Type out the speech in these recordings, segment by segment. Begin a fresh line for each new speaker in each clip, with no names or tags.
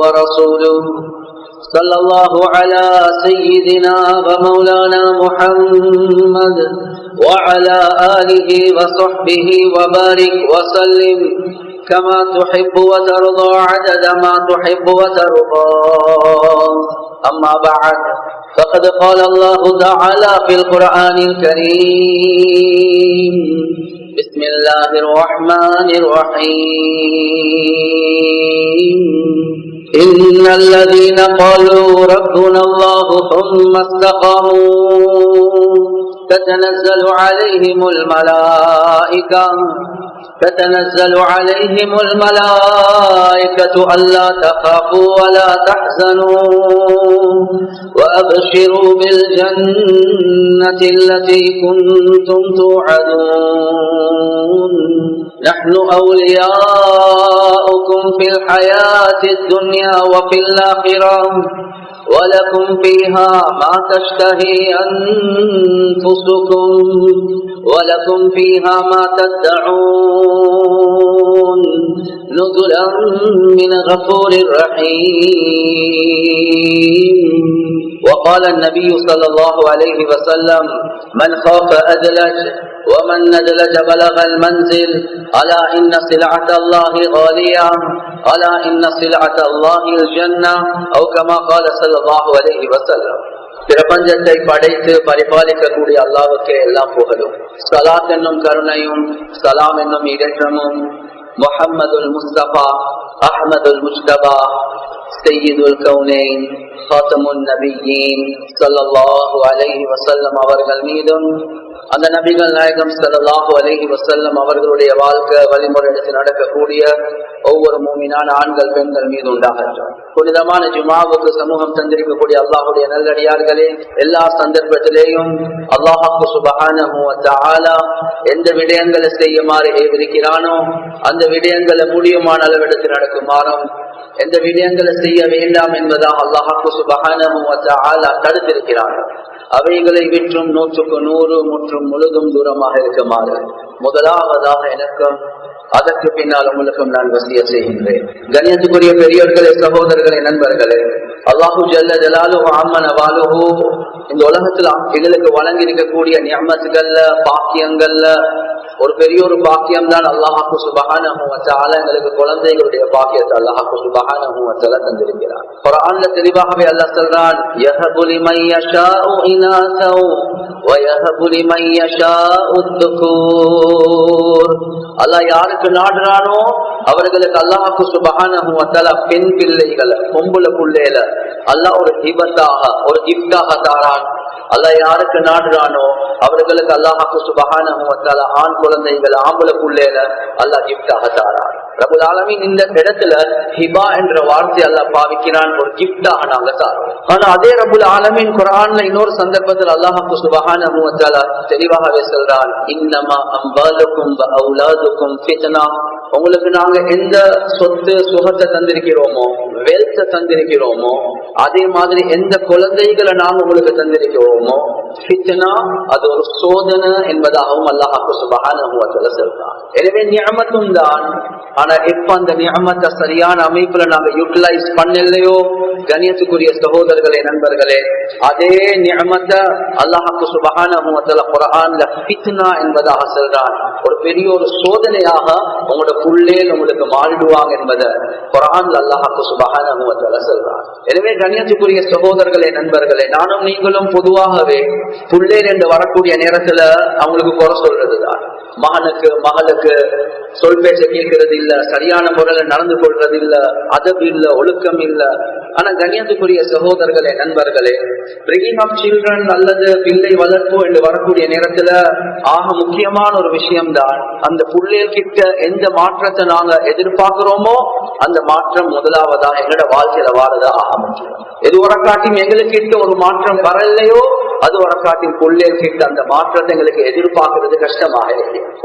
ورسوله صلى الله على سيدنا ومولانا محمد وعلى آله وصحبه وبارك وسلم كما تحب وترضى عدد ما تحب وترضى. أما بعد فقد قال الله تعالى في القرآن الكريم بسم الله الرحمن الرحيم. إن الذين قالوا ربنا الله ثم استقاموا تتنزل عليهم الملائكة تتنزل عليهم الملائكة ألا تخافوا ولا تحزنوا وأبشروا بالجنة التي كنتم توعدون. نحن أولياؤكم في الحياة الدنيا وفي الآخرة ولكم فيها ما تشتهي أنفسكم ولكم فيها ما تدعون نزلا من غفور رحيم. وقال النبي صلى الله عليه وسلم من خاف أدلج ومن ندلج بلغ المنزل ألا إن سلعة الله غالية؟ ألا إن سلعة الله الجنة؟ أو كما قال صلى الله عليه وسلم. பிரபஞ்சத்தை படைத்து பரிபாலிக்கக்கூடிய அல்லாவுக்கே எல்லாம் புகழும். சலாத் என்னும் கருணையும் சலாம் என்னும் இடற்றமும் முஹம்மதுல் முஸ்தபா அஹமதுல் முஸ்தபா சையீதுல் கவுனேன் ஹாத்தமுன் நபியின் சல்லல்லாஹு அலைஹி வசல்லம் அவர்கள் மீதும் அந்த நபிகள் நாயகம் சல்லாஹு அலஹி வசல்லம் அவர்களுடைய வாழ்க்கை வழிமுறை எடுத்து நடக்கக்கூடிய ஒவ்வொரு மூமினான ஆண்கள் பெண்கள் மீது உண்டாகட்டும். புனிதமான ஜுமாவுக்கு சமூகம் தந்திருக்கக்கூடிய அல்லாஹுடைய நல்லடியார்களே எல்லா சந்தர்ப்பத்திலேயும் அல்லாஹாக்கு சுபகான எந்த விடயங்களை செய்யுமாறு ஏவிருக்கிறானோ அந்த விடயங்களை முடியுமான அளவெடுத்து நடக்குமாறும் எந்த விடயங்களை செய்ய வேண்டாம் என்பதாக அல்லாஹாக்கு சுபகான தடுத்திருக்கிறான். அவைகளை விற்றும் நூற்றுக்கு நூறு முற்றும் முழுதும் தூரமாக இருக்குமாறு. முதலாவதாக எனக்கும் அதற்கு பின்னால் உங்களுக்கும் நான் வசிய செய்கின்றேன். கண்ணியத்துக்குரிய பெரியோர்களே சகோதரர்களே நண்பர்களே அல்லாஹு ஜல்ல ஜலாலு அம்மன வாலுஹு. இந்த உலகத்துல எங்களுக்கு வழங்கி இருக்கக்கூடிய நியமத்துகள்ல பாக்கியங்கள்ல ஒரு பெரிய ஒரு பாக்கியம் தான் அல்லாஹாக்கு சுபகான எங்களுக்கு குழந்தைகளுடைய பாக்கியத்தை அல்லாஹாக்கு சுபகான தந்திருக்கிறார் குரான்ல தெளிவாகவே அல்லாஹ் சொல்றான் யஹபுலி மையஷாஉ இனாசௌ வயஹபுலி மையஷாஉ துகூர் அல்லாஹ் யாருக்கு நாடுறானோ அவர்களுக்கு அல்லாஹாக்கு சுபகான பெண் பிள்ளைகளை பொம்புல புள்ளையில அல்லாஹ் ஒரு ஹிபத்தாக ஒரு கிஃப்டாக தாரான் அல்லாஹ் யாருக்கு நாடுறானோ அவர்களுக்கு அல்லாஹாக்கு சுபகான ஆண் குழந்தைகள் ஆம்பளை புள்ளையில அல்லாஹ் கிஃப்டாக தாரான் ரபுல் ஆலமின் இந்த இடத்துல ஹிபா என்ற வார்த்தை அல்லா பாவிக்கிறான் ஒரு கிஃப்டாக நாங்க தாரோம். ஆனா அதே ரபுல் ஆலமின் குரான்ல இன்னொரு சந்தர்ப்பத்தில் அல்லாஹாக்கு சுபகான தெளிவாகவே சொல்றான் இன்னமா அம்பாலுக்கும் அவுலாதுக்கும் ஃபித்னா. உங்களுக்கு நாங்க எந்த சொத்து சுகத்தை தந்திருக்கிறோமோ வெல்த்தை தந்திருக்கிறோமோ அதே மாதிரி எந்த குழந்தைகளை நாங்கள் உங்களுக்கு தந்திருக்கிறோமோ ஃபித்னா அது ஒரு சோதனை என்பதாகவும் அல்லாஹாக்கு சுபகான சொல்றான். எனவே நியமத்தும் தான். ஆனா எப்ப அந்த நியமத்தை சரியான அமைப்புல நாங்க யூட்டிலைஸ் பண்ணலையோ? கணியத்துக்குரிய சகோதரர்களே நண்பர்களே அதே நியமத்தை அல்லாஹாக்கு சுபகான குரான்ல ஃபித்னா என்பதாக சொல்றான். ஒரு பெரிய ஒரு சோதனையாக உங்களோட புள்ளேல் உங்களுக்கு மாறிடுவாங்க என்பதை குரான்ல அல்லாஹாக்கு சுபகான சொல்றான். எனவே கணியத்துக்குரிய சகோதரர்களே நண்பர்களே நானும் நீங்களும் பொதுவாகவே புள்ளேல் என்று வரக்கூடிய நேரத்துல அவங்களுக்கு குறை சொல்றதுதான். மகனுக்கு மகளுக்கு சொல் பேச்ச கேட்கறது இல்ல சரியான முறையில நடந்து கொள்றது இல்ல அதவு இல்ல ஒழுக்கம் இல்ல. ஆனா கண்ணியத்துக்குரிய சகோதரர்களே நண்பர்களே பிரிகிங் ஆஃப் சில்ட்ரன் அல்லது பிள்ளை வளர்ப்பு என்று வரக்கூடிய நேரத்துல ஆக முக்கியமான ஒரு விஷயம்தான் அந்த பிள்ளைகிட்ட எந்த மாற்றத்தை நாங்க எதிர்பார்க்கிறோமோ அந்த மாற்றம் முதலாவதா எங்களோட வாழ்க்கையில வாரதா ஆக முக்கியம் எது வரக்காட்டியும் எங்களுக்கிட்ட ஒரு மாற்றம் வரலையோ அது வரக்காட்டியும் கொள்ளே கேட்டு அந்த மாற்றத்தை எங்களுக்கு எதிர்பார்க்கறது கஷ்டமாக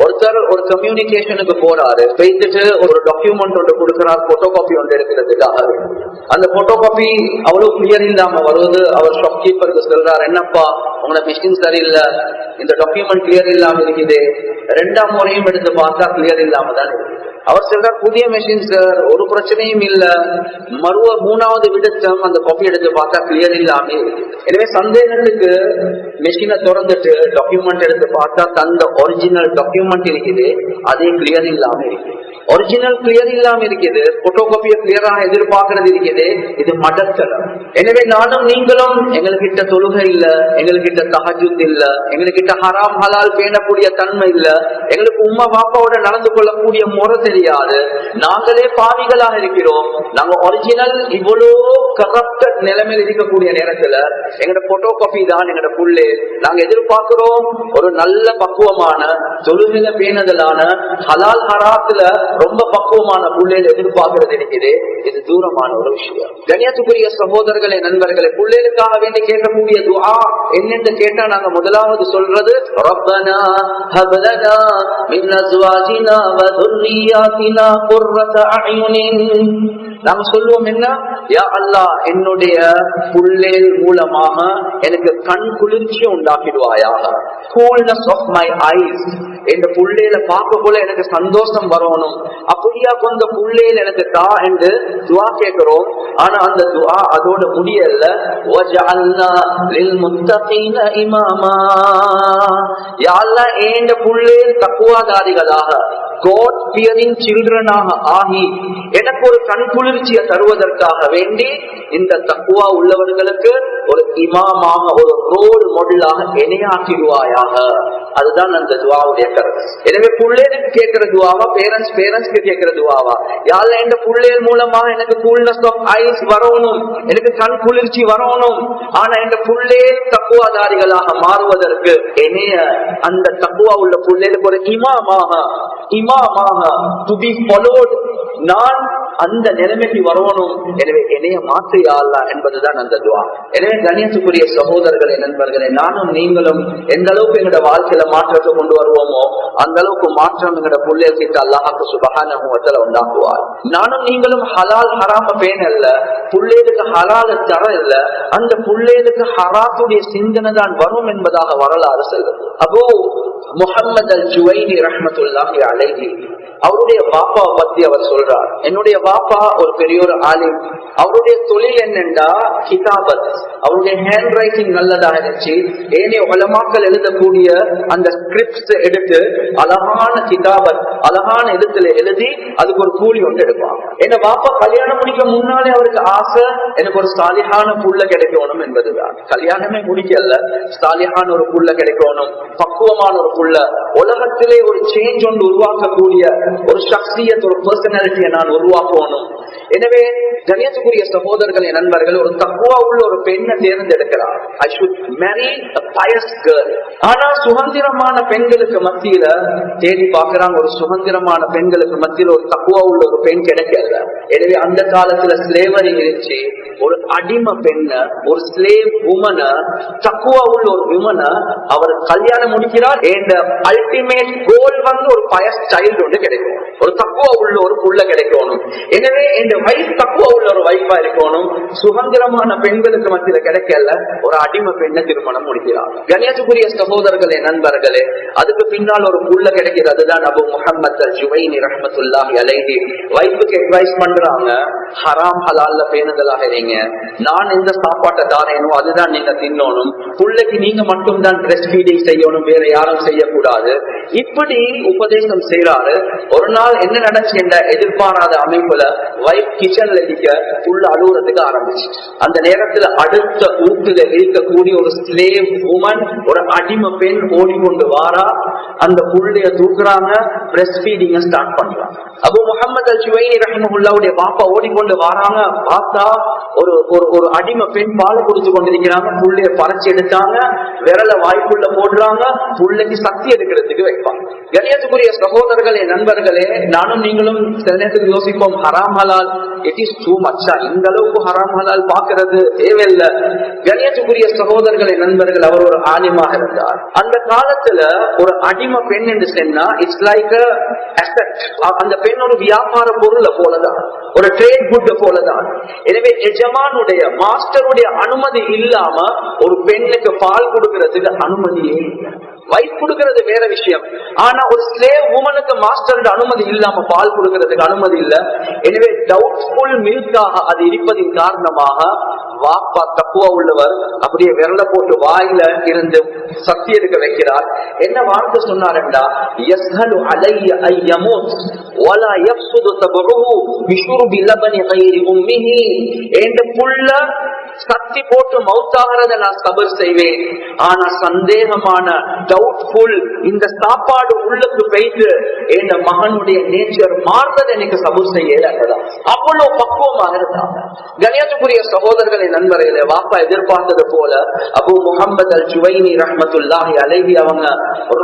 ஒருத்தர் ஒரு கம்யூனிகேஷனுக்கு போறாரு போயிட்டு ஒரு டாக்குமெண்ட் ஒன்று கொடுக்கிறார் போட்டோ காப்பி ஒன்று எடுக்கிறதுக்காக அந்த போட்டோ காப்பி அவ்வளவு கிளியர் இல்லாம வருவது அவர் ஷாப் கீப்பருக்கு சொல்றார் என்னப்பா உங்களை மிஷின் சரியில்லை. இந்த டாக்குமெண்ட் கிளியர் இல்லாம இருக்குது. ரெண்டாம் முறையும் எடுத்து பார்த்தா கிளியர் இல்லாம தான் இருக்குது. அவர் சொல்றார் புதிய மெஷின் சார் ஒரு பிரச்சனையும் இல்ல. மறுவ மூணாவது விடத்தம் அந்த காப்பி எடுத்து பார்த்தா கிளியர் இல்லாமே எனவே சந்தேகத்துக்கு மெஷினை திறந்துட்டு டாக்குமெண்ட் எடுத்து பார்த்தா தந்த ஒரிஜினல் டாக்குமெண்ட் இருக்குது அதே கிளியர் இல்லாம இருக்கு. ஒரிஜினல் கிளியர் இல்லாம இருக்குது போட்டோ காப்பியை கிளியராக எதிர்பார்க்கறது இருக்குது இது மடத்தலம் எனவே நானும் நீங்களும் எங்ககிட்ட தொழுகை இல்ல எங்ககிட்ட தஹஜுத் இல்ல எங்ககிட்ட ஹராம் ஹலால் பேணக்கூடிய தன்மை இல்ல எங்களுக்கு உம்மா பாப்பாவோட நடந்து கொள்ளக்கூடிய முறை தெரியாது நாங்களே பாவிகளாக இருக்கிறோம். நாங்க ஒரிஜினல் இவ்வளோ கரப்டட் நிலைமையில் இருக்கக்கூடிய நேரத்துல எங்கட போட்டோ காபி தான் எங்கட புள்ளே நாங்க எதிர்பார்க்கிறோம் ஒரு நல்ல பக்குவமான தொழுகில பேணுதலான ஹலால் ஹராத்துல ரொம்ப பக்குவமான புள்ளைகள் எதிர்பார்க்கிறது இருக்குது. இது தூரமான ஒரு விஷயம். கணியத்துக்குரிய சகோதரர்களே நண்பர்களே புள்ளைகளுக்காக வேண்டி கேட்கக்கூடிய துஆ என்னென்று கேட்டா நாங்க முதலாவது சொல்றது ரப்பனா ஹபலனா மின் அஸ்வாஜினா வ துர்ரியாத்தினா குர்ரத அயுனின் நாங்க சொல்லுவோம் என்ன? யா அல்லா என்னுடைய புள்ளேல் மூலமாக எனக்கு கண் குளிர்ச்சியை உண்டாக்கிடுவாயாக. கூல்னஸ் ஆஃப் மை ஐஸ் இந்த புள்ளேல பார்க்க போல எனக்கு சந்தோஷம் வரணும். அப்படியா கொஞ்ச புள்ளேல் எனக்கு தா என்று துவா கேட்கிறோம். ஆனா அந்த துவா அதோட முடியல இமாமா. யா ஏண்ட புள்ளேல் தக்குவாதாரிகளாக God fearing childreனாக ஆகி எனக்கு ஒரு கண் குளிர்ச்சியை தருவதற்காக வேண்டி இந்த தக்குவா உள்ளவர்களுக்கு ஒரு இமாமாக ஒரு ரோல் மாடலாக இணையாக்கிடுவாயாக அதுதான் அந்த துவாவுடைய கருத்து. எனவே பிள்ளைகளுக்கு கேட்கிற துவாவா பேரண்ட்ஸ் பேரண்ட்ஸ்க்கு கேட்கிற துவாவா? யாரில் இந்த பிள்ளைகள் மூலமா எனக்கு கூல்னஸ் ஆஃப் ஐஸ் வரணும் எனக்கு கண் குளிர்ச்சி வரணும் ஆனா இந்த பிள்ளைகள் தக்குவாதாரிகளாக மாறுவதற்கு இணைய அந்த தக்குவா உள்ள பிள்ளைகளுக்கு ஒரு இமாமாக இமா இமாமாக டு பி ஃபாலோட் நான் அந்த நிலைமைக்கு வரணும் எனவே என்னைய மாற்றியாளா என்பதுதான் அந்த துவா. எனவே கணியத்துக்குரிய சகோதரர்களே நண்பர்களே நானும் நீங்களும் எந்த அளவுக்கு எங்களோட வாழ்க்கையில மாற்றத்தை கொண்டு வருவோமோ அந்த அளவுக்கு மாற்றம் எங்களோட பிள்ளைகளுக்கு அல்லாஹாக்கு சுபகான உண்டாக்குவார். நானும் நீங்களும் ஹலால் ஹராம பேன் அல்ல புள்ளேதுக்கு ஹலால தர இல்ல அந்த புள்ளேதுக்கு ஹராத்துடைய சிந்தனை தான் வரும் என்பதாக வரலாறு செல்வது அப்போ முகமது அல் ஜுவைனி ரஹமத்துல்லாஹி அலைஹி அவருடைய பாப்பாவை பத்தி அவர் சொல்றார். என்னுடைய பாப்பா ஒரு பெரிய ஒரு ஆலிம் அவருடைய தொழில் என்னென்றா? கிதாபத். அவருடைய ஹேண்ட் ரைட்டிங் நல்லதா இருந்துச்சு. ஏனைய உலமாக்கள் எழுதக்கூடிய அந்த ஸ்கிரிப்ட்ஸ் எடுத்து அழகான கிதாபத் அழகான எழுத்துல எழுதி அதுக்கு ஒரு கூலி ஒன்று எடுப்பாங்க. என்ன பாப்பா கல்யாணம் முடிக்க முன்னாலே அவருக்கு ஆசை எனக்கு ஒரு சாலிஹான புள்ள கிடைக்கணும் என்பதுதான். கல்யாணமே முடிக்கல. சாலிஹான ஒரு புள்ள கிடைக்கணும் பக்குவமான ஒரு புள்ள. உலகத்திலே ஒரு சேஞ்ச் ஒன்று உருவாக்கக்கூடிய ஒரு சக்தியத் ஒரு பர்சனாலிட்டியை நான் போகணும். எனவே கணியத்துக்குரிய சகோதரர்கள் நண்பர்கள் ஒரு தக்குவா உள்ள ஒரு பெண்ணை தேர்ந்தெடுக்கிறார். I should marry pious girl ஆனா சுதந்திரமான பெண்களுக்கு மத்தியில தேடி பார்க்கிறாங்க ஒரு சுதந்திரமான பெண்களுக்கு மத்தியில ஒரு தக்குவா உள்ள ஒரு பெண் கிடைக்கல. எனவே அந்த காலத்துல ஸ்லேவரி இருந்துச்சு. ஒரு அடிமை பெண்ண ஒரு ஸ்லேவ் உமன தக்குவா உள்ள ஒரு விமன அவர் கல்யாணம் முடிக்கிறார். இந்த அல்டிமேட் கோல் வந்து ஒரு பயஸ் சைல்டு ஒன்று கிடைக்கும் ஒரு தக்குவா உள்ள ஒரு புள்ள கிடைக்கணும். எனவே இந்த வைஃப் தக்குவா உள்ள ஒரு வைஃபா இருக்கணும். சுதந்திரமான பெண்களுக்கு மத்தியில கிடைக்கல. ஒரு அடிமை பெண்ணை திருமணம் முடிக்கிறார். கணேசபுரிய சகோதரர்களே நண்பர்களே அதுக்கு பின்னால் ஒரு புள்ள கிடைக்கிறது. தான் அபு முகமது ஜுவைனி ரஹமத்துல்லாஹி அலைஹி. வைஃபுக்கு அட்வைஸ் பண்றாங்க. ஹராம் ஹலால்ல பேணுதலாக இருங்க. நான் எந்த சாப்பாட்டை தாரேனோ அதுதான் நீங்க தின்னணும். புள்ளைக்கு நீங்க மட்டும் தான் பிரஸ்ட் ஃபீடிங் செய்யணும். வேற யாரும் செய்யக்கூடாது. இப்படி உபதேசம் செய்யறாரு ஒரு நாள் என்ன நடந்துச்சு என்ற எதிர்பாராத அமைப்பு போல வைஃப் கிச்சன்ல இருக்க உள்ள அழுகுறதுக்கு ஆரம்பிச்சு. அந்த நேரத்துல அடுத்த ஊட்டுல இருக்கக்கூடிய ஒரு ஸ்லேவ் உமன் ஒரு அடிமை பெண் ஓடிக்கொண்டு வாரா. அந்த புள்ளைய தூக்குறாங்க பிரஸ்ட் ஃபீடிங்க ஸ்டார்ட் பண்றாங்க அபு முகமது அல் ஜுவைனி பாப்பா ஓடிக்கொண்டு
வாராங்க. வராங்க பார்த்தா ஒரு ஒரு ஒரு அடிமை பெண் பால் குடிச்சு கொண்டிருக்கிறாங்க. புள்ளைய பறைச்சு எடுத்தாங்க. விரல வாய்ப்புள்ள போடுறாங்க. புள்ளைக்கு சக்தி எடுக்கிறதுக்கு வைப்பாங்க. கணியத்துக்குரிய சகோதரர்களே நண்பர்களே நானும் நீங்களும் சில நேரத்துக்கு யோசிப்போம். ஹராம் ஹலால் இட் இஸ் டூ மச்சா இந்த அளவுக்கு ஹராம் ஹலால் பாக்குறது தேவையில்லை. கணியத்துக்குரிய சகோதரர்களை நண்பர்கள் அவர் ஒரு ஆலிமாக இருந்தார். அந்த காலத்துல ஒரு அடிமை பெண் என்று சொன்னா இட்ஸ் லைக் அந்த பெண் ஒரு வியாபார பொருளை போலதான் ஒரு ட்ரேட் குட் போலதான். எனவே எஜமானுடைய மாஸ்டருடைய அனுமதி இல்லாம ஒரு பெண்ணுக்கு பால் கொடுக்கறதுக்கு அனுமதியே இல்லை. வைஃப் கொடுக்கறது வேற விஷயம். ஆனா ஒரு ஸ்லேவ் உமனுக்கு மாஸ்டர் அனுமதி இல்லாம பால் கொடுக்கறதுக்கு அனுமதி இல்ல. எனவே டவுட்ஃபுல் மில்காக அது இருப்பதின் காரணமாக வாப்பா தப்புவா உள்ளவர் அப்படியே விரல போட்டு வாயில இருந்து சக்தி எடுக்க வைக்கிறார். என்ன வார்த்தை சொன்னாருண்டா? யஸ்ஹலு அலைய ஐயமூத் வலா யஃசுது தபருஹு பிஷுர்பி லபனி கைரி உம்மிஹி. என்ற புள்ள சக்தி போட்டு மவுத்தாகிறத நான் சபர் செய்வேன். ஆனா சந்தேகமான டவுட்ஃபுல் இந்த சாப்பாடு உள்ளுக்கு போயிட்டு என் மகனுடைய நேச்சர் மாறுறது எனக்கு சபர் செய்யல அவ்வளவு பக்குவமாக இருந்தாங்க. கணியத்துக்குரிய சகோதரர்களை நண்பர்களே வாப்பா எதிர்பார்த்தது போல அபு முகமது அல் ஜுவைனி ரஹமத்துல்லாஹி அலைவி அவங்க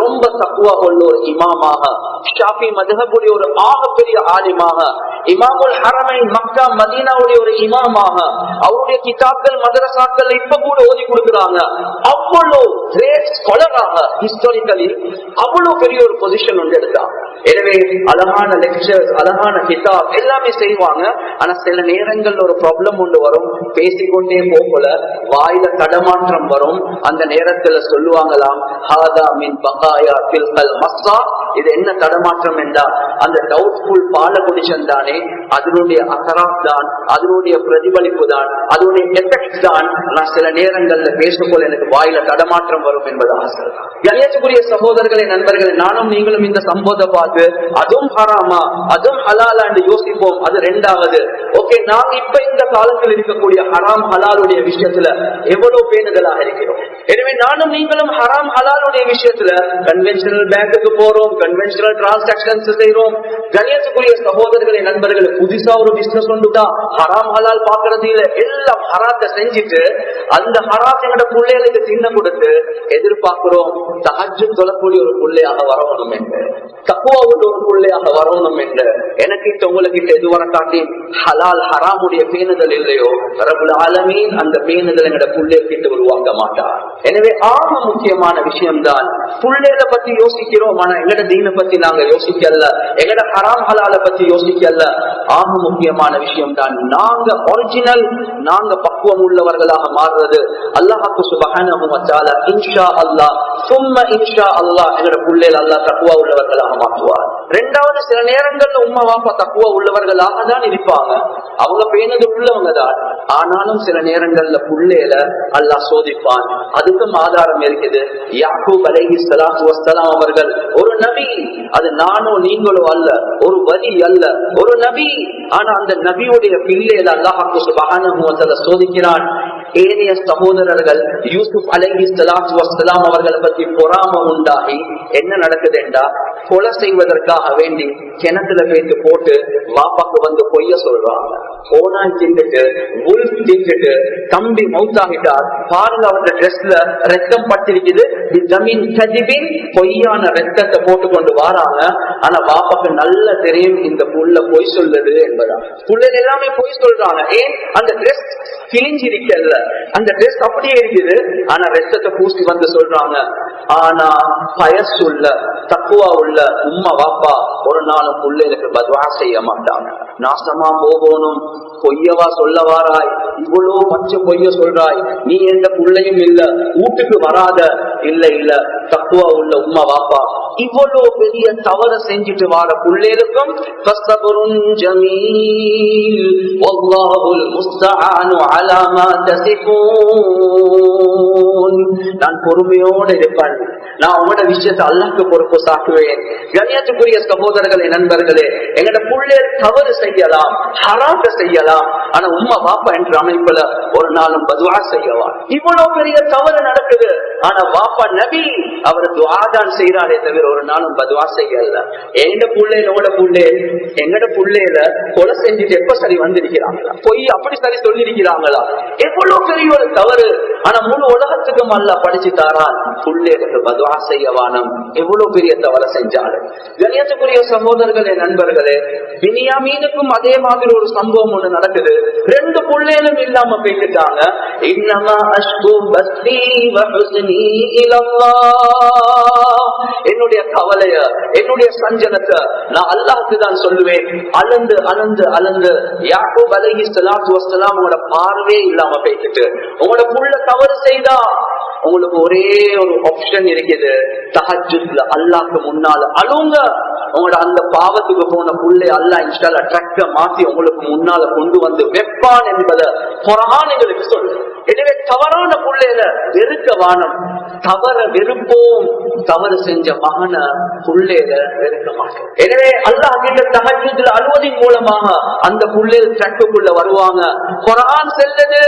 ரொம்ப தக்குவா கொள்ள ஒரு இமாமாக ஷாஃபி மதுஹபுடைய ஒரு ஆகப்பெரிய ஆலிமாக இமாமுல் ஹரமை மக்கா மதீனாவுடைய ஒரு இமாமாக அவருடைய கிதாப் மதரசாக்கள் இப்ப கூட ஓதி கொடுக்கிறாங்க. அவ்வளவு கிரேட் ஸ்காலராக ஹிஸ்டாரிக்கலி அவ்வளவு பெரிய ஒரு பொசிஷன் ஒன்று எடுத்தாங்க எனவே அழகான லெக்சர்ஸ் அழகான கிதாப் எல்லாமே செய்வாங்க. ஆனா சில நேரங்கள்ல ஒரு ப்ராப்ளம் ஒன்று வரும். பேசிக்கொண்டே போகல. வாயில தடமாற்றம் வரும். அந்த நேரத்துல சொல்லுவாங்களாம் ஹாதா மின் பகாயா பில்கல் மஸ்தா. இது என்ன தடமாற்றம் என்றா? அந்த டவுட்ஃபுல் பால குடிச்சன் தானே அதனுடைய அசராப் தான் அதனுடைய பிரதிபலிப்பு தான் அதனுடைய எஃபெக்ட் தான் நான் சில நேரங்கள்ல பேசும்போது எனக்கு வாயில தடமாற்றம் வரும் என்பதாக சொல்றேன் கணேசக்குரிய சகோதரர்களே நண்பர்களே நானும் நீங்களும் இந்த சம்போத பார்த்து அதுவும் ஹராமா? அதுவும் ஹலாலா? என்று யோசிப்போம். அது ரெண்டாவது. ஓகே நாங்க இப்ப இந்த காலத்தில் இருக்கக்கூடிய ஹராம் ஹலாலுடைய விஷயத்துல எவ்வளவு பேணுதலாக இருக்கிறோம்? எனவே நானும் நீங்களும் ஹராம் ஹலாலுடைய விஷயத்துல கன்வென்ஷனல் பேங்குக்கு போறோம் கன்வென்ஷனல் டிரான்சாக்சன்ஸ் செய்யறோம் கணேசக்குரிய சகோதரர்களே நண்பர்கள் புதுசா ஒரு பிசினஸ் வந்துட்டா ஹராம் ஹலால் பாக்குறது இல்ல. எல்லாம் ஹராத்தை செஞ்சுட்டு அந்த ஹராத் எங்கட பிள்ளைகளுக்கு தின்ன கொடுத்து எதிர்பார்க்கிறோம் தகஜு தொழக்கூடிய ஒரு பிள்ளையாக வரணும் என்று. தக்குவா உள்ள ஒரு பிள்ளையாக வரணும் என்று. எனக்கு கிட்ட உங்களுக்கு எது வரக்காட்டி ஹலால் ஹராமுடைய பேணுதல் இல்லையோ ரபுல் ஆலமீன் அந்த பேணுதல் எங்கட பிள்ளைய கிட்ட உருவாக்க மாட்டார். எனவே ஆக முக்கியமான விஷயம்தான் பிள்ளைகளை பத்தி யோசிக்கிறோம் ஆனா எங்கட தீனை பத்தி நாங்க யோசிக்கல எங்கட ஹராம் ஹலால பத்தி யோசிக்கல ஆக முக்கியமான விஷயம் தான் நாங்க ஒரிஜினல் நாங்க பக்குவம் உள்ளவர்களாக மாறுறது. அல்லாஹாக்கு சுபஹானஹு வ இன்ஷா அல்லாஹ் சும்மா இன்ஷா அல்லாஹ் எங்கட பிள்ளைகள் அல்லாஹ் தக்குவா உள்ளவர்களாக மாற்றுவார். ரெண்டாவது சில நேரங்கள்ல உம்மா வாப்பா தக்குவா உள்ளவர்களாக தான் இருப்பாங்க. அவங்க பேணது உள்ளவங்க தான். ஆனாலும் சில நேரங்கள்ல புள்ளையில அல்லாஹ் சோதிப்பான். அதுக்கும் ஆதாரம் இருக்குது. யாக்கூப் அலஹி ஸலாத்து வஸ்ஸலாம் அவர்கள் ஒரு நபி. அது நானோ நீங்களோ அல்ல ஒரு வரி அல்ல ஒரு நபி. ஆனா அந்த நபியுடைய பிள்ளையில அல்லாஹாக்கு சுபஹானஹு சோதிக்கிறான். ஏனைய சகோதரர்கள் யூசுப் அலைஹி சலாத் வஸ்ஸலாம் அவர்களை பத்தி பொறாம உண்டாகி என்ன நடக்குது என்றா? கொலை செய்வதற்காக வேண்டி கிணத்துல போயிட்டு போட்டு வாப்பாக்கு வந்து பொய்ய சொல்றாங்க. ஓனாய் தின்னுட்டு உல்ஃப் தின்னுட்டு தம்பி மௌத்தாகிட்டார் பாருங்க அவருடைய ட்ரெஸ்ல ரத்தம் பட்டிருக்குது. ஜமீன் கதிபின் பொய்யான ரத்தத்தை போட்டு கொண்டு வராங்க. ஆனா வாப்பாக்கு நல்ல தெரியும் இந்த புள்ள பொய் சொல்லுது என்பதா. புள்ளல் எல்லாமே பொய் சொல்றாங்க. ஏன்? அந்த ட்ரெஸ் கிழிஞ்சிருக்கல அந்த ட்ரெஸ் அப்படியே இருக்குது. ஆனா ரத்தத்தை பூசி வந்து சொல்றாங்க ஆனா பயசுள்ள தக்குவா உள்ள உம்மா வாப்பா ஒரு நாளும் பிள்ளைகளுக்கு பதுவா செய்ய மாட்டாங்க. நாசமா போகணும். பொய்யவா சொல்ல வாராய் இவ்வளோ பச்சை பொய்ய சொல்றாய். நீ எந்த பிள்ளையும் இல்ல. வீட்டுக்கு வராத. இல்ல இல்ல. தப்புவா உள்ள உமா வாப்பா. இவ்வளோ பெரிய தவற செஞ்சுட்டு வார பிள்ளைகளுக்கும் நான் பொறுமையோடு இருப்பேன். நான் உங்களோட விஷயத்தை அல்லாக்கு பொறுப்பு சாக்குவேன் கணியத்துக்குரிய சகோதரர்களே நண்பர்களே எங்கட புள்ளேர் தவறு செய்யலாம் ஹராட்ட செய்யலாம். ஆனா உம்மா பாப்பா என்று அமைப்புல ஒரு நாளும் பதுவா செய்யவா. இவ்வளவு பெரிய தவறு நடக்குது. ஆனா பாப்பா நபி அவர் துவாதான் செய்யறாரே தவிர ஒரு நாளும் பதுவா செய்யல. எங்க புள்ளையில உங்களோட புள்ளே எங்கட புள்ளையில கொலை செஞ்சுட்டு எப்ப சரி வந்திருக்கிறாங்களா? பொய் அப்படி சரி சொல்லிருக்கிறாங்களா எவ்வளவு பெரிய ஒரு தவறு. ஆனா முழு உலகத்துக்கும் அல்ல படிச்சு தாரான் புள்ளைகளுக்கு பதுவா செய்யவானம். எவ்வளவு பெரிய தவறை செஞ்சாலும். கணியத்துக்குரிய சகோதரர்களே நண்பர்களே பினியாமீனுக்கும் அதே மாதிரி ஒரு சம்பவம் ஒண்ணு நடக்குது. ரெண்டு புள்ளைகளும் இல்லாம பேசிட்டாங்க இன்னமா அஷ்கு பஸ்தி வஹுஸ்னி என்னுடைய கவலைய என்னுடைய சஞ்சனத்தை நான் அல்லாஹுக்கு தான் சொல்லுவேன். அலந்து அலந்து அலந்து யாக்கூப் அலைஹி ஸலாத்து வசலாம் உங்களோட பார்வையே இல்லாம போயிட்டு உங்களோட புள்ள தவறு செய்தா? உங்களுக்கு ஒரே ஒரு ஆப்ஷன் இருக்குது தஹஜுத்ல அல்லாஹ்க்கு முன்னால அழுங்க. உங்களோட அந்த பாவத்துக்கு போன புள்ளை அல்லாஹ் இன்ஸ்டால ட்ரக்க மாத்தி உங்களுக்கு முன்னால கொண்டு வந்து வெப்பான் என்பதை குரான் எங்களுக்கு சொல்லு எனவே தவறான புள்ளையில வெறுக்க வானம் தவற வெறுப்போம். தவறு செஞ்ச மகன புள்ளையில வெறுக்க மாட்டோம். எனவே அல்லாஹ் கிட்ட தஹஜுத்ல அழுவதின் மூலமாக அந்த புள்ளையில் ட்ரக்குக்குள்ள வருவாங்க. குரான் செல்லது.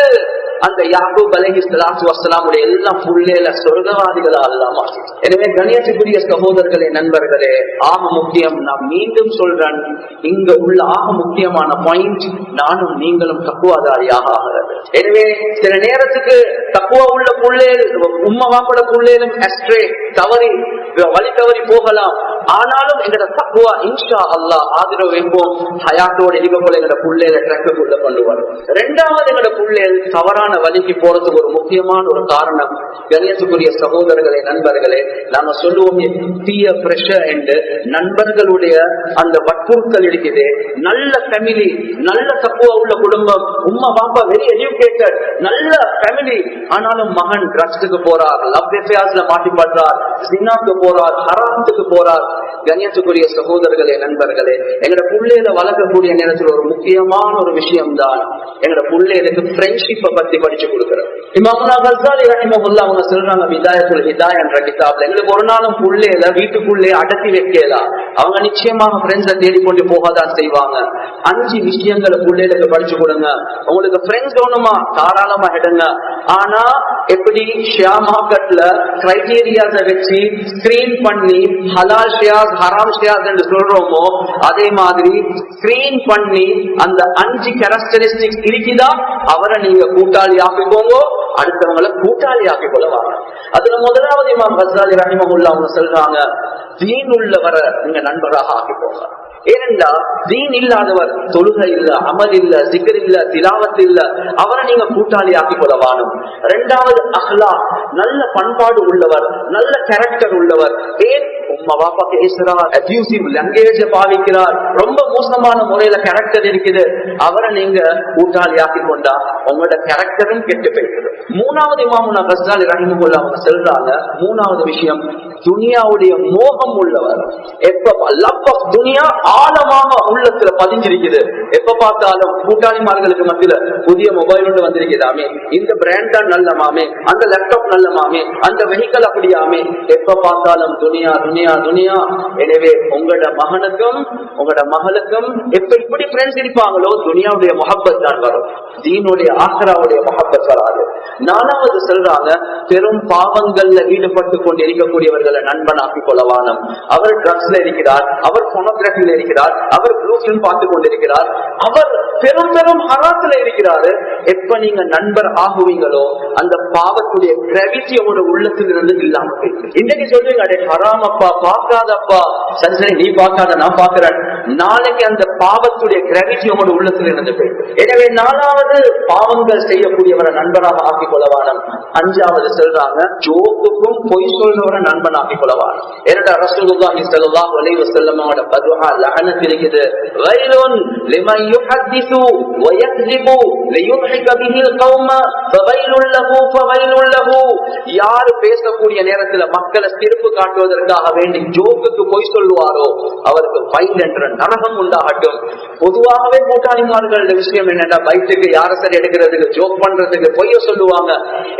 அந்த யாகூப் அலஹி ஸலாத்து வஸ்ஸலாமுடைய எல்லாம் புள்ளேல சொர்க்கவாதிகளா அல்லாம எனவே கணியத்துக்குரிய சகோதரர்களே நண்பர்களே ஆக முக்கியம் நான் மீண்டும் சொல்றேன் இங்க உள்ள ஆக முக்கியமான பாயிண்ட் நானும் நீங்களும் தக்குவாதாரியாக ஆகிறது எனவே சில நேரத்துக்கு தக்குவா உள்ள புள்ளே உம்மா வாப்பட புள்ளேலும் அஸ்ட்ரே தவறி வழி தவறி போகலாம். ஆனாலும் எங்கட தக்குவா இன்ஷா அல்லாஹ் ஆதரவு வைப்போம். ஹயாத்தோட இருக்கக்குள்ள எங்கட புள்ளையில ட்ரக்குக்குள்ள கொண்டு வரும். ரெண்டாவது எங்கட புள்ளைகள் தவறான வழிக்கு போறதுக்கு ஒரு முக்கியமான ஒரு காரணம். கணேசக்குரிய சகோதரர்களே நண்பர்களே நாம சொல்லுவோம் தீய பிரஷர் என்று நண்பர்களுடைய அந்த வற்புறுத்தல் இருக்குது. நல்ல ஃபேமிலி நல்ல தக்குவா உள்ள குடும்பம். உம்மா பாப்பா வெரி எஜுகேட்டட் நல்ல ஃபேமிலி ஆனாலும் மகன் ட்ரக்ஸுக்கு போறார் லவ் எஃபேர்ஸ்ல மாட்டி மாட்டிப்படுறார் சின்னாக்கு போறார் ஹராத்துக்கு போறார். கண்ணியத்துக்குரிய சகோதரர்களே நண்பர்களே எங்கட புள்ளையில வளர்க்கக்கூடிய நேரத்தில் ஒரு முக்கியமான ஒரு விஷயம் தான் எங்கட புள்ளைகளுக்கு ஃப்ரெண்ட்ஷிப்பை பத்தி படிச்சு கசாலி அவங்க சொல்றாங்க விதாயத்துல் ஹிதாய் என்ற கிதாப்ல எங்களுக்கு ஒரு நாளும் புள்ளையில வீட்டுக்குள்ளே அடக்கி வைக்கலாம் அவங்க நிச்சயமாக ஃப்ரெண்ட்ஸை தேடிக்கொண்டு செய்வாங்க. அஞ்சு விஷயங்களை பிள்ளைகளுக்கு படிச்சு கொடுங்க. உங்களுக்கு ஃப்ரெண்ட்ஸ் வேணுமா? தாராளமா எடுங்க. ஆனா எப்படி ஷியா மார்க்கெட்ல கிரைட்டீரியாஸ வச்சு ஸ்கிரீன் பண்ணி ஹலால் ஷியாஸ் ஹராம் ஷியாஸ் என்று சொல்றோமோ அதே மாதிரி ஸ்கிரீன் பண்ணி அந்த அஞ்சு கேரக்டரிஸ்டிக்ஸ் இருக்குதா அவரை நீங்க கூட்டாளி ஆக்கிக்கோங்க அடுத்தவங்களை கூட்டாளி ஆக்கிக் கொள்ளவாங்க அதுல முதலாவது இமாம் ஹசாலி ரஹிமஹுல்லா அவங்க சொல்றாங்க தீன் உள்ளவரை நீங்க நண்பராக ஆக்கிக்கோங்க ஏனென்றா தீன் இல்லாதவர் தொழுகை இல்ல அமல் இல்ல சிக்கர் இல்ல திலாவத் இல்ல அவரை நீங்க கூட்டாளி ஆக்கிக் கொள்ள வாணும். இரண்டாவது அஹ்லா நல்ல பண்பாடு உள்ளவர் நல்ல கேரக்டர் உள்ளவர். ஏன்? உம்மா பாப்பா பேசுறார் அபியூசிவ் லாங்குவேஜ பாவிக்கிறார். ரொம்ப மோசமான முறையில கேரக்டர் இருக்குது. அவரை நீங்க கூட்டாளி ஆக்கி கொண்டா உங்களோட கேரக்டரும் கெட்டு போயிடுது மூணாவது இமாமுனா கஸ்டாலி ரஹிமுல்லா அவங்க செல்றாங்க மூணாவது விஷயம் துனியாவுடைய மோகம் உள்ளவர் எப்ப லவ் ஆஃப் துனியா ஆழமாக உள்ளத்துல பதிஞ்சிருக்குது. எப்ப பார்த்தாலும் கூட்டாளிமார்களுக்கு மத்தியில புதிய மொபைல் ஒன்று வந்திருக்குதாமே இந்த பிராண்ட் தான் நல்ல மாமே. அந்த லேப்டாப் நல்ல மாமே. அந்த வெஹிக்கல் அப்படியாமே எப்ப பார்த்தாலும் துனியா துனியா துனியா. எனவே உங்களோட மகனுக்கும் உங்களோட மகளுக்கும் எப்ப இப்படி ஃப்ரெண்ட்ஸ் இருப்பாங்களோ துனியாவுடைய மொஹப்பத் தான் வரும். தீனுடைய ஆசராவுடைய மொஹப்பத் வராது. நாலாவது சொல்றாங்க பெரும் பாவங்கள்ல ஈடுபட்டு கொண்டு இருக்கக்கூடியவர்களை நண்பனாக்கி கொள்ளவானம். அவர் ட்ரக்ஸ்ல இருக்கிறார் அவர் போனோகிராஃபில இருக்கிறார். அவர் ப்ளூ பார்த்து கொண்டிருக்கிறார். அவர் பெரும் பெரும் ஹராத்துல இருக்கிறாரு. எப்ப நீங்க நண்பர் ஆகுவீங்களோ அந்த பாவத்துடைய கிராவிட்டி அவனோட உள்ளத்திலிருந்து இல்லாம போயிடுது. இன்னைக்கு சொல்றீங்க அடே ஹராம் அப்பா பார்க்காதப்பா. சரி சரி நீ பார்க்காத நான் பார்க்கிறேன். நாளைக்கு அந்த பாவத்துடைய கிராவிட்டி உங்களோட உள்ளத்தில் இருந்து போயிடுது எனவே நாலாவது பாவங்கள் செய்யக்கூடியவரை நண்பராக ஆக்கிக் கொள்ளவானம் அஞ்சாவது சொல்றாங்க ஜோக்குக்கும் பொய் சொல்றவரை நண்பன் ஆக்கிக் கொள்ளவானம் ஏனடா ரசூலுல்லாஹி ஸல்லல்லாஹு அலைஹி வஸல்லம் அவங்களோட பதுஹா லஹனத் இருக்குது. வைலுன் லிமன் யுஹத்திஸு வ யக்ஸிபு லியுஹிக பிஹில் கௌம ஃபவைலுல் லஹு ஃபவைலுல் லஹு. யார் பேசக்கூடிய நேரத்துல மக்களை திருப்பு காட்டுவதற்காக வேண்டி ஜோக்குக்கு பொய் சொல்லுவாரோ அவருக்கு ஃபைல் என்ற நரகம் உண்டாகட்டும். பொதுவாகவே கூட்டாளிமார்கள் விஷயம் என்னன்னா பைத்துக்கு யார சரி எடுக்கிறதுக்கு ஜோக் பண்றதுக்கு பொய்ய சொல்லுவாங்க.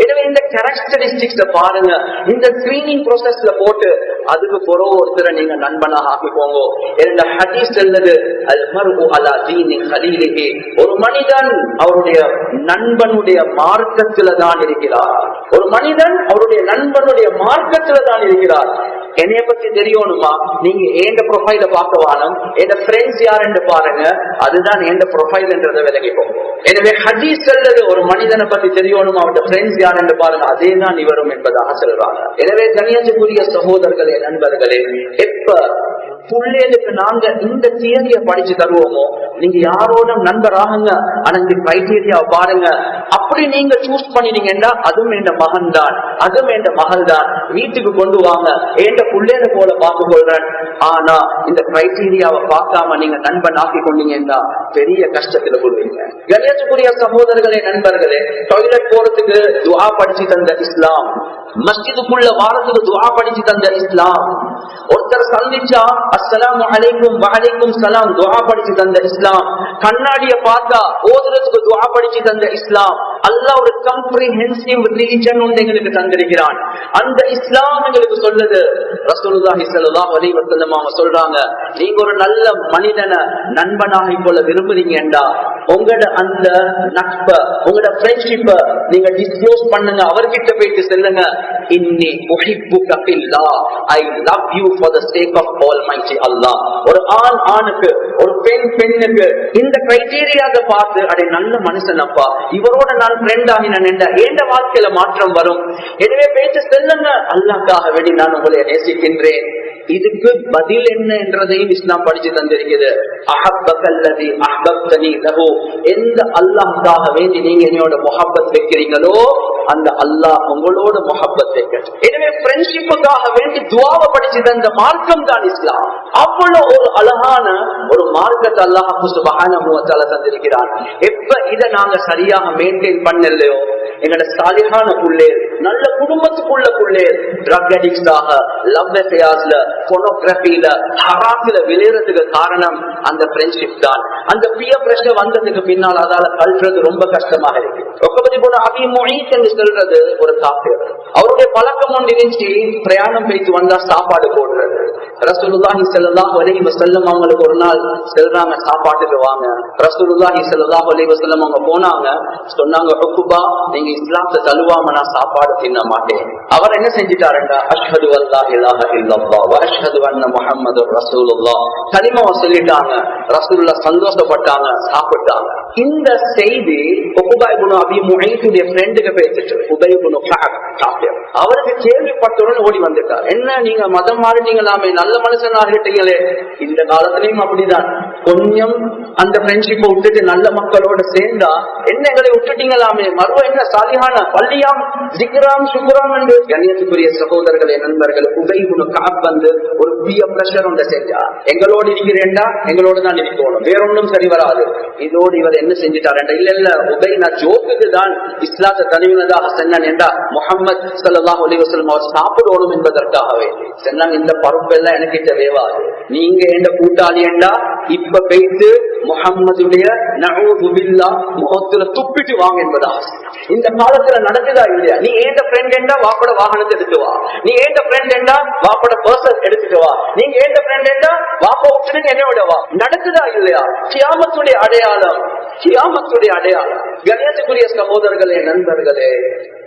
எனவே இந்த கேரக்டரிஸ்டிக்ஸ் பாருங்க. இந்த ஸ்கிரீனிங் ப்ரோசஸ்ல போட்டு அதுக்கு பிறகு ஒருத்தரை நீங்க நண்பனாக ஆக்கிக்கோங்க. இந்த ஹதீஸ் செல்லது அல் மர்ஹு அலா தீனி ஹலீலிஹி ஒரு மனிதன் அவருடைய நண்பனுடைய மார்க்கத்துல தான் இருக்கிறார். ஒரு மனிதன் அவருடைய நண்பனுடைய மார்க்கத்துல தான் இருக்கிறார். என்னைய பத்தி தெரியணுமா நீங்க ஏண்ட ப்ரொஃபைல பார்க்க வாழும் எந்த ஃப்ரெண்ட்ஸ் யாருன்னு பாருங்க அதுதான் எந்த ப்ரொஃபைல்ன்றத விளங்கிப்போம் விலகிப்போம் எனவே ஹஜீஸ் செல்றது ஒரு மனிதனை பத்தி தெரியணுமா அவருடைய ஃப்ரெண்ட்ஸ் யார் என்று பாருங்க அதே தான் இவரும் என்பதாக சொல்றாங்க எனவே கணியத்துக்குரிய சகோதரர்களே நண்பர்களே எப்ப பிள்ளைகளுக்கு நாங்க இந்த தியரிய படிச்சு தருவோமோ நீங்க யாரோட நண்பர் ஆகுங்க ஆனா இந்த பாருங்க. அப்படி நீங்க சூஸ் பண்ணினீங்கன்னா அதுவும் என் மகன் தான் அதுவும் என் மகள் தான் வீட்டுக்கு கொண்டு வாங்க என் பிள்ளைகளை போல பார்த்து கொள்றேன் ஆனா இந்த கிரைட்டீரியாவை பார்க்காம நீங்க நண்பன் ஆக்கி கொண்டீங்கன்னா பெரிய கஷ்டத்துல போடுவீங்க. கணியத்துக்குரிய சகோதரர்களே நண்பர்களே டாய்லெட் போறதுக்கு துவா படிச்சு தந்த இஸ்லாம். மஸ்ஜிதுக்குள்ள வாரத்துக்கு துவா படிச்சு தந்த இஸ்லாம். ஒருத்தர் சந்திச்சா அஸ்லாம் அலைக்கும் வலைக்கும் சலாம் துவா படிச்சு தந்த இஸ்லாம். கண்ணாடிய பார்த்தா ஓதுறதுக்கு துவா படிச்சு தந்த இஸ்லாம். அல்ல ஒரு கம்ப்ரிஹென்சிவ் ரிலிஜன் ஒன்று எங்களுக்கு தந்திருக்கிறான். அந்த இஸ்லாம் எங்களுக்கு சொல்லுது. ரசூலுல்லாஹி ஸல்லல்லாஹு அலைஹி வஸல்லம் அவங்க சொல்றாங்க நீங்க ஒரு நல்ல மனிதனை நண்பனாக கொள்ள விரும்புறீங்கடா உங்களோட அந்த நட்ப உங்களோட ஃப்ரெண்ட்ஷிப்ப நீங்க டிஸ்க்ளோஸ் பண்ணுங்க அவர்கிட்ட போயிட்டு செல்லுங்க. இன்னி I love you for the sake of almighty Allah ஒரு ஆண் ஆணுக்கு ஒரு பெண் பெண்ணுக்கு இந்த கிரைட்டீரியாவை பார்த்து அடே நல்ல மனுஷன் அப்பா இவரோட நான் ஃப்ரெண்ட் ஆகினேன் என்ற ஏண்ட வாழ்க்கையில மாற்றம் வரும்? எனவே பேச்சு செல்லுங்க அல்லாஹ்க்காக வேண்டி நான் உங்களை நேசிக்கின்றேன். இதுக்கு பதில் என்ன என்றதையும் இஸ்லாம் படிச்சு தந்திருக்கிறது. அஹப்பகல்லதி அஹ்பப்தனி லஹு. எந்த அல்லாஹ்க்காக வேண்டி நீங்க என்னோட முஹப்பத் வைக்கிறீங்களோ அந்த அல்லாஹ் உங்களோட முகப்பத் வைக்கட்டும். எனவே ஃப்ரெண்ட்ஷிப்புக்காக வேண்டி துவாவை படிச்சு தந்த மார்க்கம் தான் இஸ்லாம். அவ்வளவு ஒரு அழகான ஒரு மார்க்கத்தை அல்லாஹு சுபகான வ எப்ப இதை நாங்க சரியாக மெயின்டைன் பண்ணலையோ எங்களோட சாலிகான புள்ளேர் நல்ல குடும்பத்துக்குள்ள புள்ளேர் ட்ரக் அடிக்ட்ஸாக லவ் அஃபேர்ஸ்ல பொனோகிராபியில ஹராமில விளையறதுக்கு காரணம் அந்த ஃப்ரெண்ட்ஷிப் தான். அந்த பிரிய பிரஷர் வந்ததுக்கு பின்னால் அதால கல்றது ரொம்ப கஷ்டமாக இருக்கு. ஒக்கபதி போன அபி மொழித் என்று சொல்றது ஒரு காப்பீர் அவருடைய பழக்கம் ஒன்று இருந்துச்சு பிரயாணம் பேசி வந்தா சாப்பாடு போடுறது. ரசூலுல்லாஹி ஸல்லல்லாஹு அலைஹி வஸல்லம் அவங்களுக்கு ஒரு நாள் செல்றாங்க சாப்பாட்டுக்கு வாங்க. ரசூலுல்லாஹி ஸல்லல்லாஹு அலைஹி வஸல்லம் அவங்க போனாங்க சொன்னாங்க ஹுக்குபா நீங்க இஸ்லாத்தை தழுவாம நான் சாப்பாடு தின்ன மாட்டேன். அவர் என்ன செஞ்சிட்டாருண்டா? அஷ்ஹது அல்லா இலாஹ இல்லல்லாஹ் வ அஷ்ஹது அன்ன முஹம்மதுர் ரசூலுல்லாஹ். கலிமாவை சொல்லிட்டாங்க ரசூலுல்லாஹ் சந்தோஷப்பட்டாங்க சாப்பிட்டாங்க. இந்த செய்தி உக்குபா குணு அபி முஹைத்துடைய ஃப்ரெண்டுக்கு பேசிட்டு உபை குணு அவருக்கு கேள்விப்பட்டவுடன் ஓடி வந்துட்டார். என்ன நீங்க மதம் மாறிட்டீங்களாமே நல்ல மனுஷன் ஆகிட்டீங்களே இந்த காலத்திலையும் அப்படிதான். கொஞ்சம் அந்த ஃப்ரெண்ட்ஷிப்பை விட்டுட்டு நல்ல மக்களோட சேர்ந்தா என்ன எங்களை விட்டுட்டீங்களாமே? மறுவ என்ன? சாலியான பள்ளியாம் ஜிக்ராம் சுக்ராம் என்று கண்ணியத்துக்குரிய சகோதரர்களே நண்பர்கள் உபை காப் வந்து ஒரு பிய பிரஷர் ஒன்றை செஞ்சா. எங்களோடு இருக்கிறேன்டா எங்களோட தான் இருக்கணும் வேறொன்றும் சரி வராது. இதோடு இவர் என்ன செஞ்சுட்டாருண்டா? இல்ல இல்ல உபை நான் ஜோக்குக்கு தான் இஸ்லாத்தை தனிவினதாக சென்னன் என்றா முகமது சல்லாஹ் அலிவசலம் அவர் சாப்பிடணும் என்பதற்காகவே. சென்னன் இந்த பருப்பெல்லாம் எனக்கு வேவாது. நீங்க எந்த கூட்டாளி என்றா இப்ப போயிட்டு முகம்மதுடைய நகூபில்லா முகத்துல துப்பிட்டு வாங்க என்பதா இந்த காலத்துல நடக்குதா இல்லையா? நீ ஏந்த ஃப்ரெண்ட் என்றா வாப்பட வாகனத்தை எடுத்து வா. நீ ஏந்த ஃப்ரெண்ட் என்றா வாப்பட பர்சன் எடுத்துட்டு வா. நீங்க ஏண்ட ஃப்ரெண்ட் என்றா வாப்ப உச்சுன்னு என்ன வா. நடக்குதா இல்லையா? கியாமத்துடைய அடையாளம் கியாமத்துடைய அடையாளம். கணேசக்குரிய சகோதரர்களே நண்பர்களே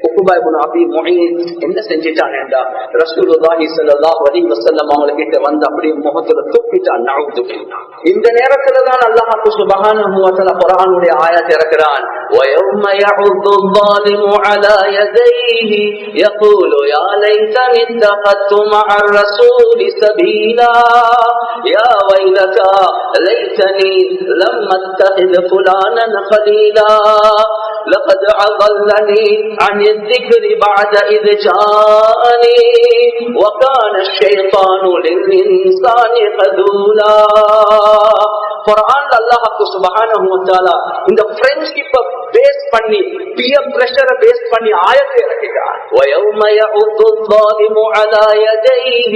உக்குபா இப்னு அபி முஹீத் என்ன செஞ்சிட்டானேண்டா ரசூலுல்லாஹி ஸல்லல்லாஹு அலைஹி வஸல்லம் அவங்க கிட்ட வந்து அப்படியே முகத்துல துப்பிட்டான் நவுது பில்லாஹ் இந்த நேரத்துல தான் அல்லாஹ் சுப்ஹானஹு வ தஆலா குர்ஆனுடைய ஆயத் இறக்குறான் ويوم يعض الظالم على يديه يقول يا ليتني اتخذت مع الرسول سبيلا يا ويلتى ليتني لم اتخذ فلانا خليلا لقد أضلني عن الذكر بعد إذ جاءني وكان الشيطان للإنسان خذولا குரான் அல்லாஹு சுபஹானஹு வ தஆலா இந்த ஃப்ரெண்ட்ஷிப்பை பேஸ் பண்ணி பியர் பிரஷரை பேஸ் பண்ணி ஆயத்தை இறக்கிட்டார்
ويوم يعض الظالم على يديه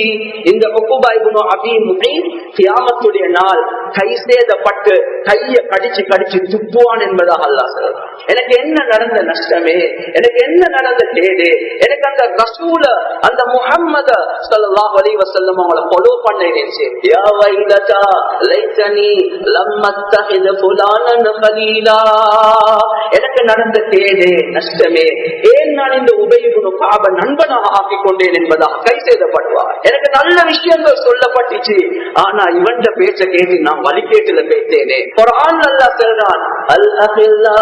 இந்த உக்குபா இப்னு அபி முஹீத் கியாமத்துடைய நாள் கை சேதப்பட்டு கைய கடிச்சு கடிச்சு துப்புவான் என்பதாக அல்லாஹ் சொல்றான் எனக்கு என்ன நடந்த நஷ்டமே எனக்கு என்ன என்ன நடந்த செய்து எனக்கு அந்த ரசூல அந்த முகம்மத சல்லாஹ் அலி வசல்லம் அவங்கள ஃபாலோ பண்ண எனக்கு நடந்த கேடு நஷ்டமே. ஏன் நான் இந்த உபயோகம் பாப நண்பனாக ஆக்கிக் கொண்டேன் என்பதாக கை செய்தப்படுவார் எனக்கு நல்ல விஷயங்கள் சொல்லப்பட்டுச்சு. ஆனா இவன் பேச்ச கேட்டு நான் வழிகேட்டுல பேசேனே ஒரு ஆண் நல்லா சொல்றான் அல் அஹில்லா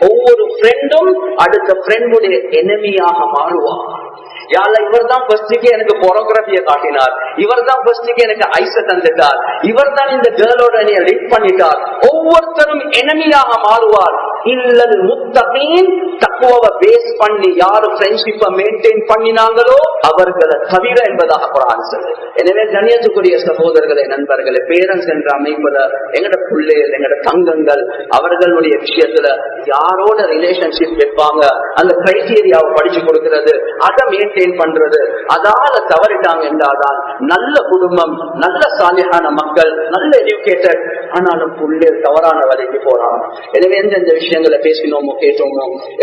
ஒவ்வொரு ஃப்ரெண்டும் அடுத்த ஃப்ரெண்டுடைய எனிமியாக மாறுவான் யாழ்ல இவர் தான் எனக்கு கொரோகிராபியை காட்டினார். இவர் தான் எனக்கு ஐச தந்துட்டார். இவர் இந்த கேர்ளோட என்னைய லீட் பண்ணிட்டார். ஒவ்வொருத்தரும் எனமியாக மாறுவார். இல்லல் முத்தகீன் தக்குவவை பேஸ் பண்ணி யாரு ஃப்ரெண்ட்ஷிப்பை மெயின்டைன் பண்ணினாங்களோ அவர்களை தவிர என்பதாக குரான் சொல்லுது. எனவே கணியத்துக்குரிய சகோதரர்களே நண்பர்களே பேரண்ட்ஸ் என்ற அமைப்புல எங்கட பிள்ளைகள் எங்கட தங்கங்கள் அவர்களுடைய விஷயத்துல யாரோட ரிலேஷன்ஷிப் வைப்பாங்க அந்த கிரைட்டீரியாவை படிச்சு கொடுக்கிறது அதை மெயின்டைன் பண்றது அதால தவறிட்டாங்க என்றாதான் நல்ல குடும்பம் நல்ல சாலியான மக்கள் நல்ல எஜுகேட்டட் ஆனாலும் பிள்ளைகள் தவறான வழிக்கு போறாங்க. எனவே எந்தெந்த جنگل پیشنوں مکیٹوں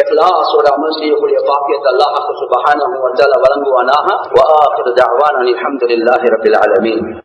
إخلاص اور عمل سے یہ عافیت اللہ سبحانہ و تعالی ورنگوانا وآخر دعوانا الحمد لله رب